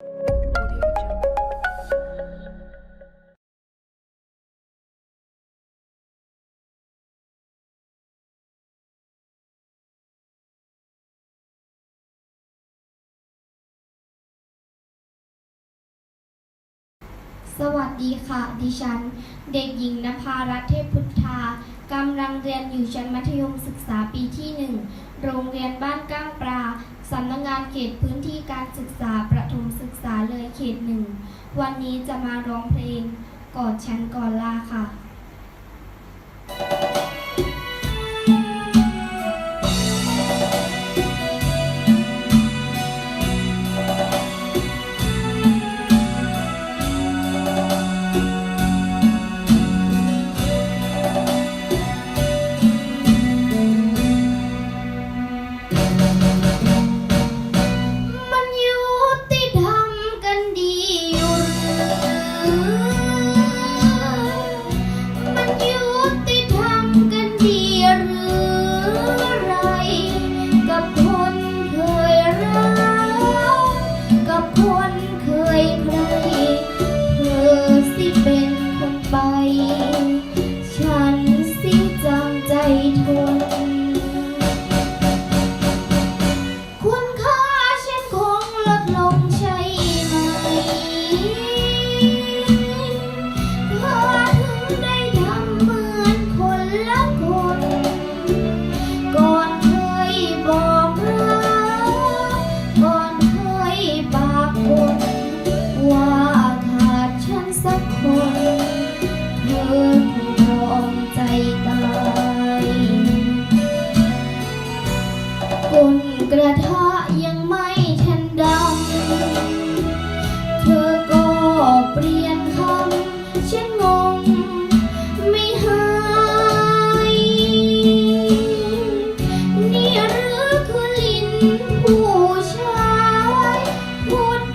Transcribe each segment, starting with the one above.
สวัสดีค่ะ ดิฉัน เด็กหญิงนภารัตน์เทพพุทธากำลังเรียนอยู่ชั้นมัธยมศึกษาปีที่1โรงเรียนบ้านก้างปลาสำนักงานเขตพื้นที่การศึกษาประถม ษาเลยเขตหนึ่ง วันนี้จะมาร้องเพลงกอดฉันก่อนลาค่ะ เป็น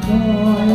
boy.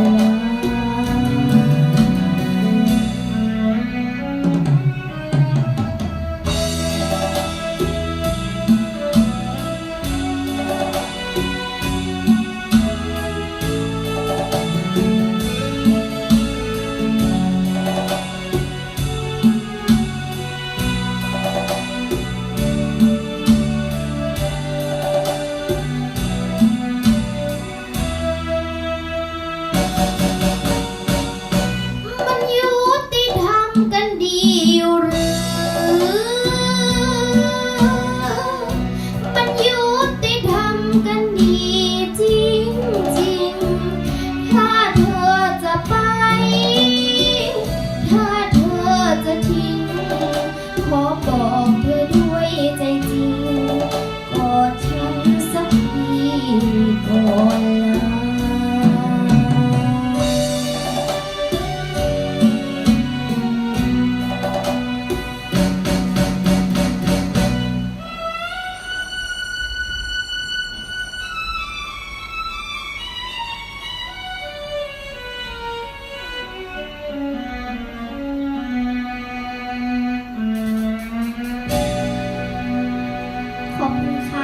감 사.